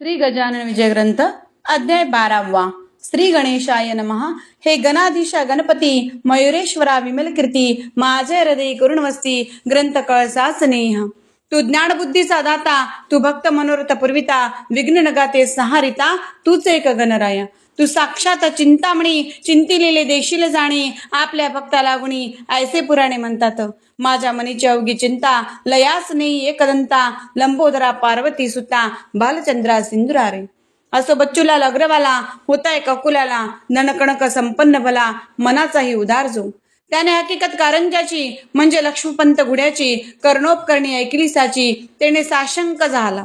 श्री गजानन विजय ग्रंथ अध्याय बारावा. श्री गणेशाय नमः. हे गणाधीशा गणपती मयुरेश्वरा विमल कीर्ती माझे हृदय करुण वस्ती ग्रंथ कळसा स्नेह तू ज्ञानबुद्धीचा दाता तू भक्त मनोरथ पुरविता विघ्न नगाते सहारिता तूच एक गणराय. तू साक्षात चिंतामणी चिंतिलेले देशील जाणे आपल्या भक्ताला गुणी ऐसे पुराणे म्हणतात. माझ्या मनीची अवघी चिंता लयास नेई एकदंता लंबोदरा पार्वती सुता बालचंद्रा सिंधुरारे. असो बच्चूलाल अग्रवाला होताय ककुलाला नणकणक संपन्न भला मनाचाही उदार जो. त्याने हकीकत कारंजाची म्हणजे लक्ष्मीपंत गुड्याची कर्णोपकरणी ऐकली साची त्याने साशंक झाला.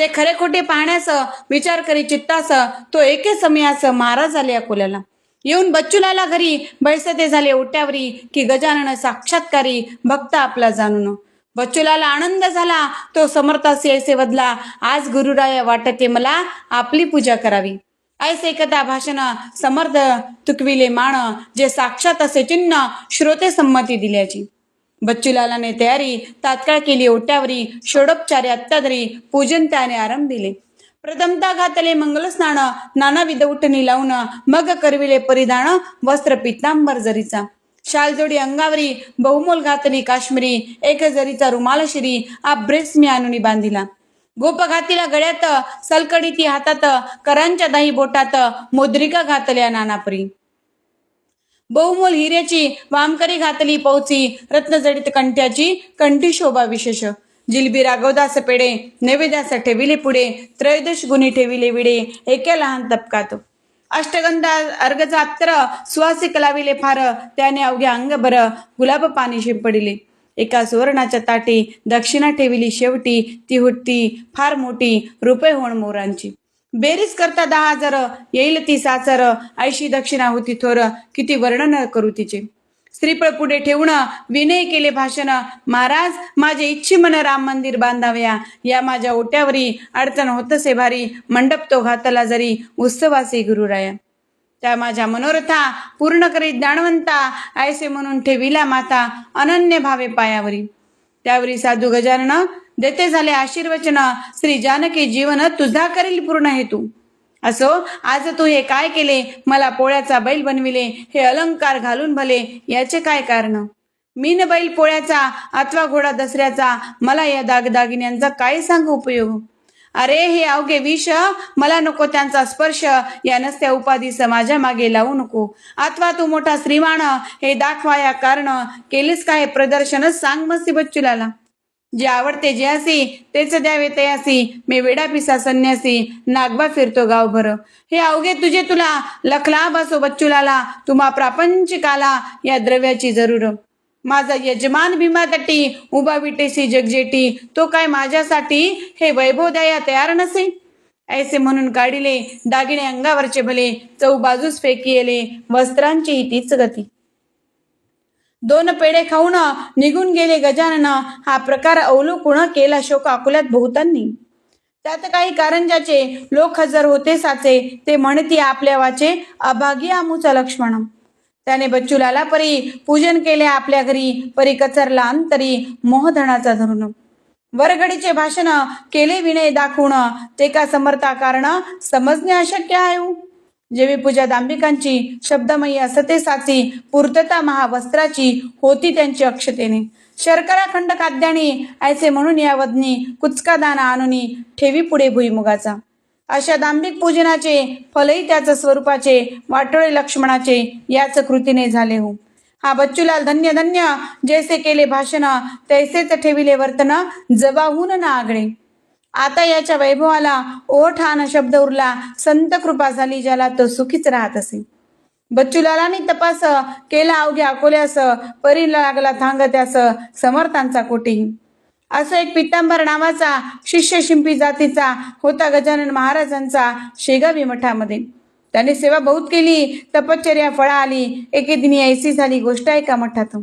ते खरे खोटे पाहण्यास विचार करी चित्तास तो एके समयास महाराज झाले अकोल्याला येऊन बच्चूलाला घरी बैसते झाले ओट्यावरी की गजानन साक्षात्कारी भक्त आपला जाणून. बच्चूलाला आनंद झाला तो समर्थासी ऐसे बदला आज गुरुराय वाटते मला आपली पूजा करावी. ऐसे कदा भाषण समर्थ तुकविले माण जे साक्षात असे चिन्ह श्रोते संमती दिल्याची. बच्चूलालाने तयारी तात्काळ केली ओट्यावरी षोडोपचारे अत्याधरी पूजन त्याने आरंभ दिले. प्रथमता घातले मंगलस्नान नानाविध उठणी लावून मग करविले परिधान वस्त्र पितांबर जरीचा. शालजोडी अंगावरी बहुमोल घातली काश्मीरी एक जरीचा रुमाल शिरी आब्रेस्मी आणून बांधिला. गोप घातीला गळ्यात सलकडी ती हातात करांच्या दाही बोटात मुद्रिका घातल्या नानापरी. बहुमोल हिऱ्याची वामकरी घातली पौची रत्नजडित कंठ्याची कंठी शोभा विशेष. जिलबी राघवदास पेडे नैवेद्यास ठेविले पुढे त्रयोदश गुणी ठेविले विडे एका लहान तपकात. अष्टगंधा अर्गजात्र सुवासिक लाविले फार त्याने अवघ्या अंगभर गुलाब पाणी शिंपडिले. एका सुवर्णाच्या ताटी दक्षिणा ठेविली शेवटी ती हुट्टी फार मोठी रुपये होण मोरांची. बेरीज करता दहा हजार येईल ती साचर ऐशी दक्षिणा होती थोर किती वर्णन करू तिचे. स्त्रीपळ पुढे ठेवून विनय केले भाषण महाराज माझे इच्छी मन राम मंदिर बांधाव्या. या माझ्या ओट्यावरी अडचण होतसे भारी. मंडप तो घातला जरी उत्सवासी गुरुराया. त्या माझ्या मनोरथा पूर्ण करीत ज्ञानवंता ऐसे म्हणून ठेविला माता अनन्य भावे पायावरी. त्यावरी साधू गजानन देते झाले आशीर्वचन. श्री जानकी जीवन तुझा करील पूर्ण हेतू. असो आज तू हे काय केले? मला पोळ्याचा बैल बनविले. हे अलंकार घालून भले. याचे काय कारण? मीन बैल पोळ्याचा अथवा घोडा दसऱ्याचा मला या दागदागिन्यांचा काय सांग उपयोग? अरे हे अवघे विष मला नको त्यांचा स्पर्श. या नसत्या उपाधीस माझ्या मागे लावू नको. अथवा तू मोठा श्रीमान हे दाखवाया कारण. केलेस काय? प्रदर्शनच सांग मस्ती बच्चूलाला. जे आवडते जे असी तेच द्यावे तयासी मी वेडा पिसा संन्यासी नागबा फिरतो गावभर हे अवघे तुझे तुला लखला बसो बच्चूलाला तुम्हा प्रापंचिकाला या द्रव्याची जरूर. माझा यजमान भीमा तटी उभा विटेसी जगजेटी तो काय माझ्यासाठी? हे वैभव द्याया तयार नसे. ऐसे म्हणून काढिले दागिने अंगावरचे भले चौ बाजूस फेकिले वस्त्रांची ही तीच गती. दोन पेढे खाऊन निघून गेले गजानन. हा प्रकार अवलोकून केला शोक अकोल्यात बहुतांनी. त्यात काही कारंजाचे लोक हजर होते साचे ते म्हणती आपल्या वाचे अभागी आमूचा लक्ष्मण. त्याने बच्चूलाला परी पूजन केले आपल्या घरी परी कचरला अंतरी मोहधनाचा धरून. वरघडीचे भाषण केले विनय दाखवून ते का समर्था कारण समजणे अशक्य आहे हो? जेवी पूजा दांबिकांची शब्दमयी असते साची पूर्तता महावस्त्राची होती त्यांची अक्षतेने. शर्करा खंड खाद्याने ऐसे म्हणून या वदनी कुचका दाना आणूनी ठेवी पुढे भुईमुगाचा. अशा दांभिक पूजनाचे फलही त्याच स्वरूपाचे वाटोळे लक्ष्मणाचे याच कृतीने झाले हो. हा बच्चूलाल धन्य धन्य जैसे केले भाषण तैसेच ठेविले वर्तन जबाहून ना आगळे आता याच्या वैभवाला ओठ हा शब्द उरला. संत कृपा झाली ज्याला तो सुखीच राहत असे. बच्चूलालानी तपास केला अवघ्या अकोल्यास परी लागला थांग त्यास समर्थांचा कोटी. असं एक पित्तांबर नावाचा शिष्य शिंपी जातीचा होता गजानन महाराजांचा शेगावी मठामध्ये. त्याने सेवा बहुत केली तपश्चर्या फळा आली एके दिनी ऐसी झाली गोष्ट आहे का मठात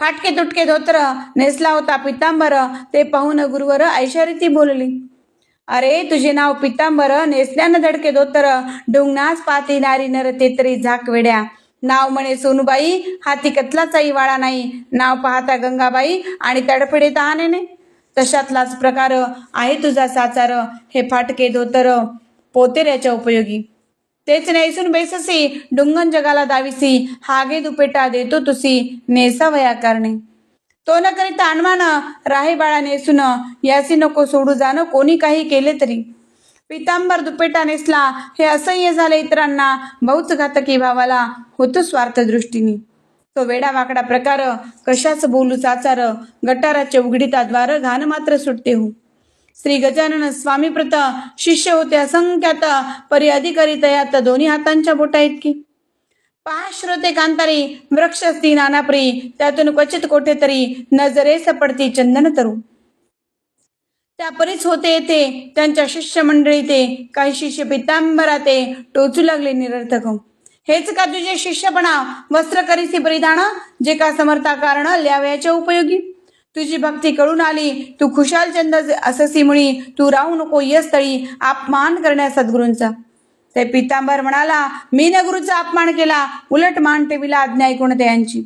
फाटके तुटके धोत्र नेसला होता पितांबर ते पाहून गुरुवर ऐशारीती बोलली अरे तुझे नाव पितांबर नेसल्यानं धडके धोतर डुंगनास पाती नारी नर ते तरी झाक वेड्या. नाव म्हणे सोनूबाई हाती कतलाचाही वाळा नाही. नाव पाहता गंगाबाई आणि तडफडे तहानेने. तशातलाच प्रकार आहे तुझा साचार हे फाटके धोतर पोतेऱ्याच्या उपयोगी. तेच नेसून बेससी डुंगन जगाला दाविसी हागे दुपेटा देतो तुसी नेसा वयाकारणे तो न करीता अनमान राहे बाळा नेसून यासी नको सोडू जाणं कोणी काही केले तरी. पितांबर दुपेटा नेसला हे असह्य झाले इतरांना बहुच घातकी भावाला होतो स्वार्थ दृष्टीने. तो वेडा वाकडा प्रकार कशाच बोलू चाचार गटाराचे उघडीता द्वार घाण मात्र सुटते हो. श्री गजानन स्वामीप्रत शिष्य होते असंख्यात परी अधिकारी तयात दोन्ही हातांच्या बोटा इतकी. पहा श्रोते कांतारी वृक्ष असती नानाप्री त्यातून क्वचित कोठे तरी नजरेस पडती चंदन तरू. त्या परीच होते येथे त्यांच्या शिष्य मंडळी ते. काही शिष्य पितांबरा ते टोचू लागले निरर्थक. हेच का तुझे शिष्यपणा? वस्त्र करीसी परिधान? जे का समर्था कारण? ल्यावयाच्या उपयोगी? तुझी भक्ती कळून आली. तू खुशाल चंद अससी मुळी तू राहू नको यस्थळी अपमान करण्या सद्गुरूंचा. ते पितांबर म्हणाला मी न गुरुचा अपमान केला. उलट मान ठेविला आज्ञा ऐकून त्यांची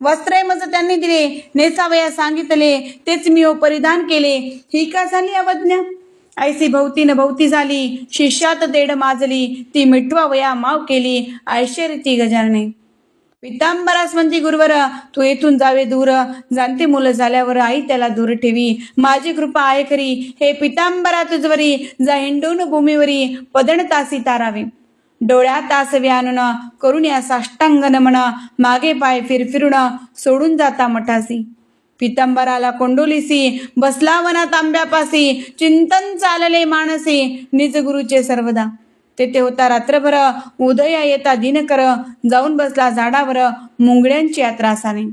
वस्त्रे मज त्यांनी दिले. नेसावया सांगितले. तेच मी परिधान केले. ही का झाली अवज्ञा? ऐसी भोवती न भोवती झाली. शिष्यात देड माजली. ती मिठवा वया माव केली. ऐश्वर्य गजाने पितांबरास म्हणजे गुरुवर तू येथून जावे दूर. जाणते मुलं झाल्यावर आई त्याला दूर ठेवी. माझी कृपा आहे खरी. हे पितांबरा तुझवरी. जा हिंडून भूमीवरी. पदण तासी तारावे. डोळ्यात तासवे आणून करून या साष्टांग नमन मागे पाय फिरफिरून सोडून जाता मठासी. पितांबराला कोंडोलीसी. बसला वनात आंब्यापासी. चिंतन चालले मानसी निज गुरुचे सर्वदा. तेथे होता. रात्रभर उदया येता दिनकर जाऊन बसला झाडावर मुंगड्यांची यात्रा असाने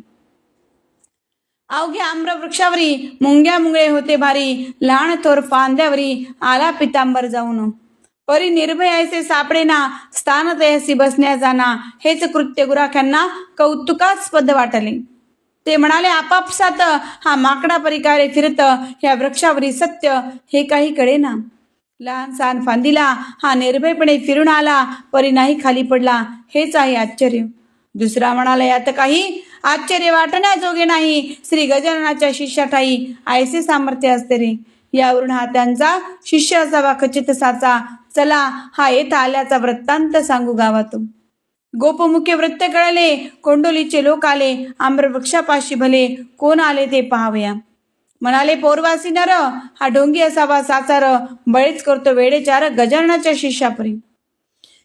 अवघ्या आम्र वृक्षावरी मुंग्या मुंगळे होते भारी. लहान थोर फांद्यावरी आला पितांबर जाऊन. परी निर्भयाचे सापडे ना स्थान तयासी बसण्या जाना. हेच कृत्य गुराख्यांना कौतुकास्पद वाटले. ते म्हणाले आपापसात हा माकडा परिकारे फिरत ह्या वृक्षावरी सत्य हे काही कळे ना लहान सहान फांदीला हा निर्भयपणे फिरून आला परी नाही खाली पडला हेच आहे आश्चर्य. दुसरा म्हणाला यात काही आश्चर्य वाटण्याजोगे नाही श्री गजाननाच्या शिष्याठाई ऐसे सामर्थ्य असते रे. यावरून हा त्यांचा शिष्य असावा खचित साचा. चला हा येत आल्याचा वृत्तांत सांगू गावातून. गोपमुख्य वृत्त कळले कोंडोलीचे लोक आले आम्रवृक्षापाशी भले कोण आले ते पाहावया म्हणाले पोरवासी नर हा डोंगी असावा साचार बळीच करतो वेडेचार गजाननाच्या शिष्यापरी.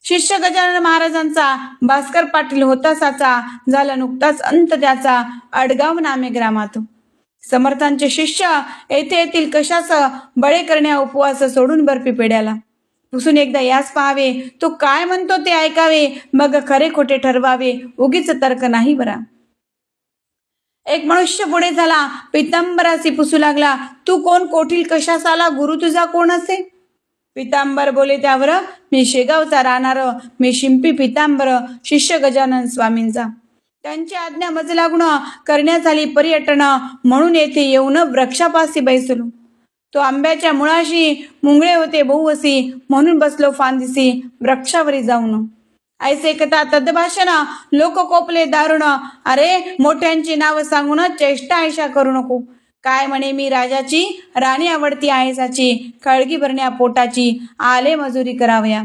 शिष्य गजानन महाराजांचा भास्कर पाटील होता साचा झाला नुकताच अंत त्याचा अडगाव नामे ग्रामात. समर्थांचे शिष्य येथे येथील कशास बळे करण्या उपवास सोडून बर्फी पेड्याला. पुसून एकदा यास पाहावे तो काय म्हणतो ते ऐकावे मग खरे खोटे ठरवावे उगीच तर्क नाही बरा. एक मनुष्य पुढे झाला पितांबरासी पुसू लागला. तू कोण कोठील कशास आला गुरु तुझा कोण असे? पितांबर बोले त्यावर मी शेगावचा राहणार मी शिंपी पितांबर शिष्य गजानन स्वामींचा. त्यांची आज्ञा मज लागून करण्यात आली पर्यटन म्हणून येथे येऊन वृक्षापासी बैसलो. तो आंब्याच्या मुळाशी मुंगळे होते बहुवसी म्हणून बसलो फांदिसी वृक्षावरी जाऊन. ऐसे कथा तद्भाषण लोक कोपले दारुण. अरे मोठ्यांची नाव सांगून चेष्टा ऐशा करू नको. काय म्हणे मी राजाची? राणी आवडती आहेसाची खळगी भरण्या पोटाची. आले मजुरी करावया.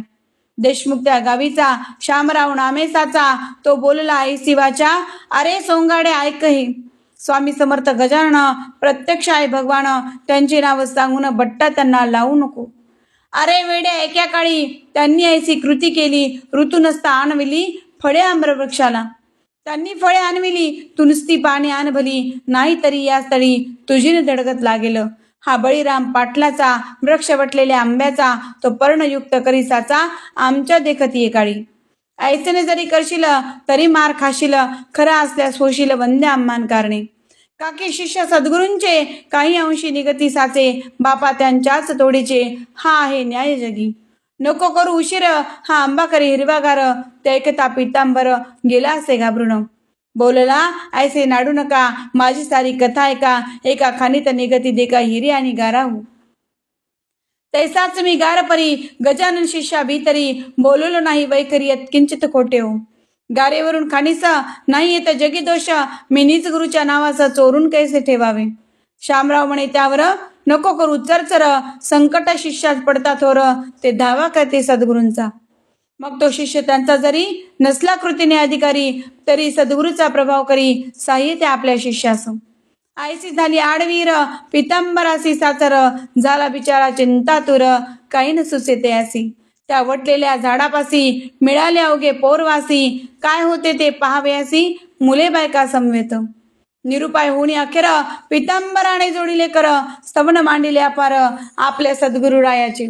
देशमुख त्या गावीचा शामराव नामेसाचा. तो बोलला आई शिवाच्या अरे सोंगाडे ऐक हे. स्वामी समर्थ गजानन प्रत्यक्ष आहे भगवान. त्यांची नाव सांगून बट्टा त्यांना लावू नको. अरे वेड्या एका काळी. त्यांनी ऐसी कृती केली. ऋतू नसता आणविली फळे आम्रवृक्षाला. त्यांनी फळे आणविली तू नुसती पाने आणभली. नाही तरी या स्थळी तुझीने धडगत लागेल. हा बळीराम पाटलाचा वृक्ष वटलेल्या आंब्याचा तो पर्णयुक्त करिसाचा आमच्या देखती काळी. ऐसेने जरी करशील तरी मार खाशील खरा असल्यास होशील वंद्या आम्मान कारणे काकी शिष्य सद्गुरूंचे काही अंशी निगती साचे बापा त्यांच्याच तोडीचे. हा आहे न्याय जगी नको करू उशीर हा आंबा करी हिरवागार. ते पितांबर गेला असे घाबरून. बोलला ऐसे नाडू नका माझी सारी कथा ऐका. एका खानीत निगती देका हिरी आणि गाराहू. तैसाच मी गार परी गजानन शिष्या भीतरी. बोललो नाही वैखरी किंचित खोटे हो गारेवरून खाणीसा नाही येत जगी दोष मी नीच गुरुच्या नावाचा चोरून कैसे ठेवावे? शामराव म्हणे त्यावर नको करू चरचर संकट शिष्यात पडता थोर ते धावा करते सद्गुरूंचा? मग तो शिष्य त्यांचा जरी नसला कृतीने अधिकारी तरी सद्गुरूचा प्रभाव करी साहित्य आपल्या शिष्यास आयसी झाली आडवीर पितांबरासी साचर झाला बिचारा चिंतातुर काही न सुचे ते असी. त्या वटलेल्या झाडापासी मिळाले अवघे पोरवासी. काय होते ते पाहावयासी मुले बायका समवेत. निरुपाय होणी अखेर पितांबराने जोडिले कर स्तवन मांडिले अपार आपल्या सद्गुरू रायाचे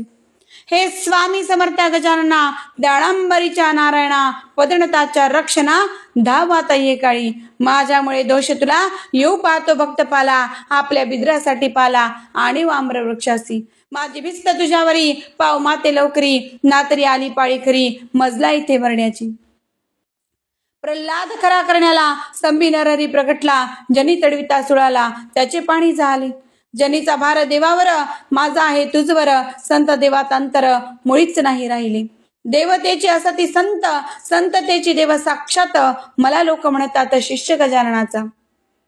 हे स्वामी समर्थ गजानना दाळांबरीच्या नारायणा पदणताच्या रक्षणा धावाता ये काळी. माझ्यामुळे दोष तुला येऊ पाहतो भक्त पाला आपल्या बिद्रासाठी पाला आणि वाम्र वृक्षासी माझी भिस्त तुझ्यावरी पाव माते लवकरी ना तरी आली पाळी खरी मजला इथे मरण्याची. प्रल्हाद खरा करण्याला संभी नररी प्रगटला जनी तडविता सुळाला त्याचे पाणी झाले. जनीचा भार देवावर माझा आहे तुझवर संत देवात अंतर मुळीच नाही राहिले. देवतेची असती संत संततेची देव साक्षात मला लोक म्हणतात शिष्य गजाननाचा.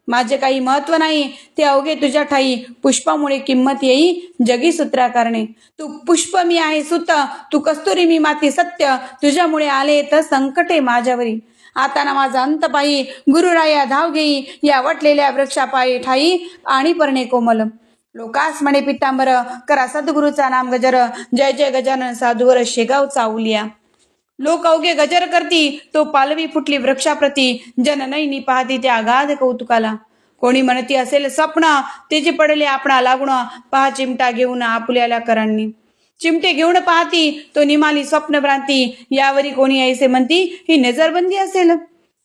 माझे काही महत्त्व नाही ते अवघे तुझ्या ठाई. पुष्पामुळे किंमत येई जगी सूत्रा करणे. तू पुष्प मी आहे सुत तू कस्तुरी मी माती सत्य. तुझ्यामुळे आले तर संकटे माझ्यावरी. आता ना माझा अंत पायी गुरुराया धाव घेई या वटलेल्या वृक्षापायी ठाई आणि परणे कोमल. लोकास म्हणे पितांबर करा सद्गुरूचा नाम गजर जय जय गजानन साधुवर शेगाव चावलिया लोक अवघे गजर करती तो पालवी फुटली वृक्षाप्रती. जन नैनी पाहती त्या अगाध कौतुकाला. कोणी म्हणती असेल स्वप्न तेचे पडले आपणा लागून पहा चिमटा घेऊन आपुल्याला करांनी. चिमटे घेऊन पाहती तो निमाली स्वप्न भ्रांती. यावरी कोणी ऐसे म्हणती ही नजरबंदी असेल.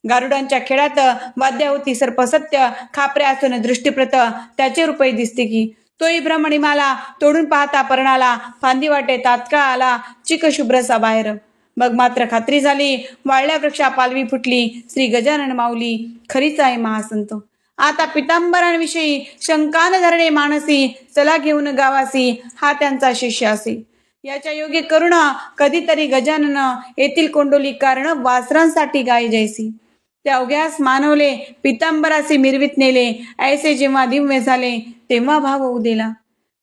गारुडांच्या खेळात वाद्या होती सर्पसत्य खापऱ्या असून दृष्टीप्रत त्याचे रुपये दिसते की. तोही भ्रमणी माला तोडून पाहता पर्णाला फांदी वाटे तात्काळ आला चिकशुभ्रसा बाहेर. मग मात्र खात्री झाली. वाळल्या वृक्षा पालवी फुटली. श्री गजानन माऊली खरीच आहे महासंत. आता पितांबरांविषयी शंकान धरणे मानसी चला घेऊन गावासी हा त्यांचा शिष्य असे. याच्या योगे करुण कधीतरी गजानन येथील कोंडोली कारण वासरांसाठी गाय जैसी. त्या अवघ्यास मानवले पितांबरासी मिरवीत नेले. ऐसे जेव्हा दिव्य झाले तेव्हा भाव होऊ दिला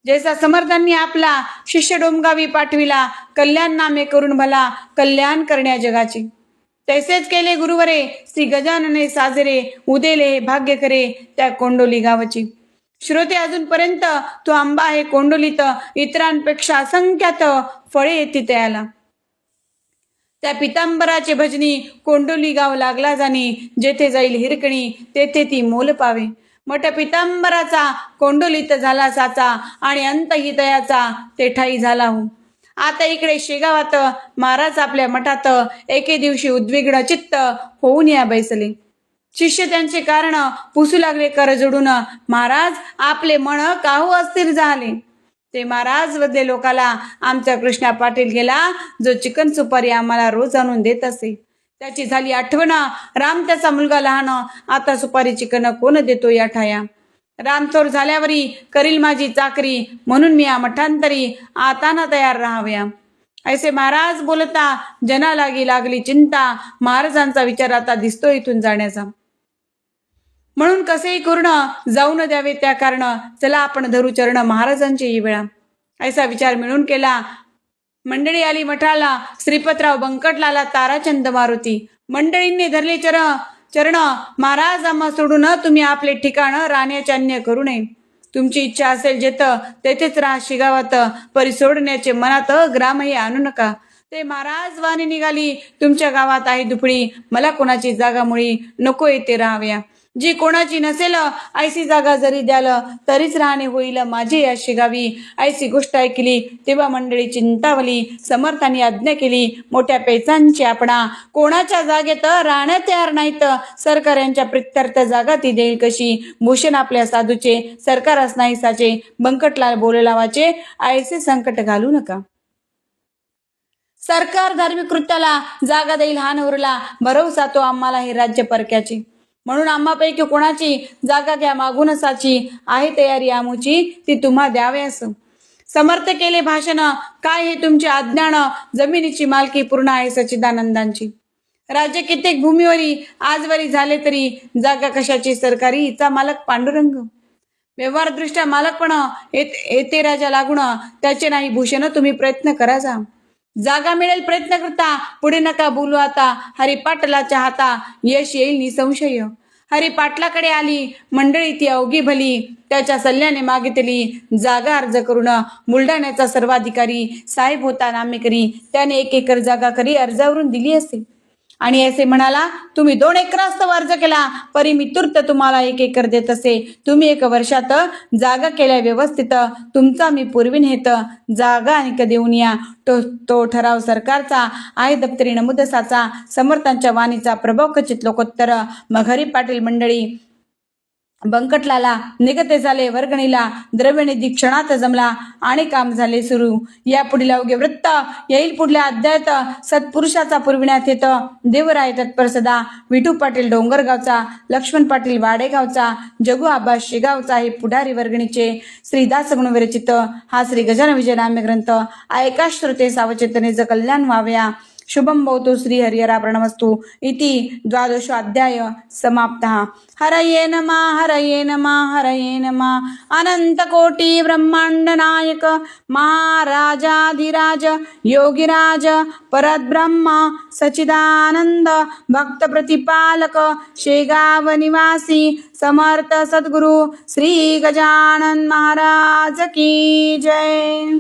जैसा समर्थांनी आपला शिष्य डोमगावी पाठविला कल्याण नामे करून भला कल्याण करण्या जगाचे. तैसेच केले गुरुवरे श्री गजानने साजरे उदेले भाग्य करे त्या कोंडोली गावची. श्रोते अजूनपर्यंत तो आंबा आहे कोंडोलीत इतरांपेक्षा असंख्यात फळे येते त्याला. त्या पितांबराचे भजनी कोंडोली गाव लागला जाणी जेथे जाईल हिरकणी तेथे ती मोल पावे. मठ पितांबराचा कोंडोलित झाला साचा आणि अंतही तेठाई झाला हो. आता इकडे शेगावात महाराज आपल्या मठात एके दिवशी उद्विग्न चित्त होऊन या बैसले. शिष्य त्यांचे कारण पुसू लागले कर जोडून. महाराज आपले मन काहू अस्थिर झाले? ते महाराज वदले लोकाला आमचा कृष्णा पाटील गेला जो चिकन सुपारी आम्हाला रोज आणून देत असे. त्याची झाली आठवण. राम त्याचा मुलगा लहान. आता सुपारी चिकन कोण देतो या ठाया? रामचोर झाल्यावरी करील माझी चाकरी. म्हणून मी या मठांतरी आता ना तयार राहाव्या. ऐसे महाराज बोलता जना लागी लागली चिंता. महाराजांचा विचार आता दिसतो इथून जाण्याचा. म्हणून कसेही करून जाऊ न द्यावे त्या कारण. चला आपण धरू चरण महाराजांची ही वेळा. ऐसा विचार मिळून केला. मंडळी आली मठाला श्रीपतराव बंकटलाला ताराचंद मारुती. मंडळींनी धरले चर चरण महाराज आम्हा सोडून तुम्ही आपले ठिकाण राहण्याचे करू नये. तुमची इच्छा असेल जेथ तेथेच राहा शिगावात परी सोडण्याचे मनात ग्रामही आणू नका. ते महाराज वाणी निघाली तुमच्या गावात आहे दुपडी मला कोणाची जागा मुळी नको येते राहाव्या. जी कोणाची नसेल ऐसी जागा जरी द्याल तरीच राहणे होईल माझी या शिगावी. ऐसी गोष्ट ऐकली तेव्हा मंडळी चिंतावली समर्थांनी आज्ञा केली मोठ्या पेचांची आपणा. कोणाच्या जागेत राहण्या तयार नाहीत सरकार यांच्या प्रित्यर्थ जागा ती देईल कशी? भूषण आपल्या साधूचे सरकारच नाही साचे बंकटलाल बोललावाचे ऐसे संकट घालू नका. सरकार धार्मिक कृत्याला जागा देईल हा नवरला भरवसा तो आम्हाला हे राज्य परक्याचे. म्हणून आम्हापैकी कोणाची जागा घ्या मागून साची आहे तयारी आमुची ती तुम्हा द्याव्यास समर्थ केले भाषण काय हे तुमचे अज्ञान? जमिनीची मालकी पूर्ण आहे सचिदानंदांची राज्य कित्येक भूमीवरी आजवरी झाले तरी जागा कशाची? सरकारी हिचा मालक पांडुरंग. व्यवहारदृष्ट्या मालकपण येते राजा लागून त्याचे नाही भूषण तुम्ही प्रयत्न करा जा. जागा मिळेल प्रयत्न करता. पुढे नका बोलू आता. हरी पाटला चाहता यश येईल निसंशय. हरी पाटलाकडे आली. मंडळी ती अवघी भली. त्याच्या सल्ल्याने मागितली जागा अर्ज करून बुलढाण्याचा सर्वाधिकारी साहेब होता नामेकरी. त्याने एक एकर जागा करी अर्जावरून दिली असे. आणि असे म्हणाला तुम्ही दोन एकरास्त अर्ज केला परी मी तुर्त तुम्हाला एक एकर देत असे. तुम्ही एक वर्षात जागा केल्या व्यवस्थित. तुमचा मी पूर्वी हेत जागा आणि देऊन या. तो तो ठराव सरकारचा आहे दप्तरी नमुदसाचा समर्थांच्या वाणीचा प्रभाव खचित लोकोत्तर. मघरी पाटील मंडळी बंकटलाला निगते झाले वर्गणीला द्रव्यनिधी क्षणात जमला आणि काम झाले सुरू. या पुढील अवघे वृत्त येईल पुढल्या अध्यायात. सत्पुरुषाचा पुरविण्यात येत. देवराय तत्पर सदा. विठू पाटील डोंगरगावचा. लक्ष्मण पाटील वाडेगावचा. जगू आबा शेगावचा हे पुढारी वर्गणीचे. श्रीदास गुणविरचित. हा श्री गजान विजय नाम्य ग्रंथ ऐका श्रोते सावचेतनेचं कल्याण व्हाव्या. शुभम भवतु श्री हरिहरा इति द्वादशोध्याय समाप्तः। हरये नमः हरये नमः हरये नमः। अनन्तकोटि ब्रह्माण्डनायक महाराजाधिराज योगिराज परद्ब्रह्म सचिदानन्द भक्तप्रतिपालक शेगावनिवासी समर्थ सद्गुरु श्री गजानन महाराज की जय।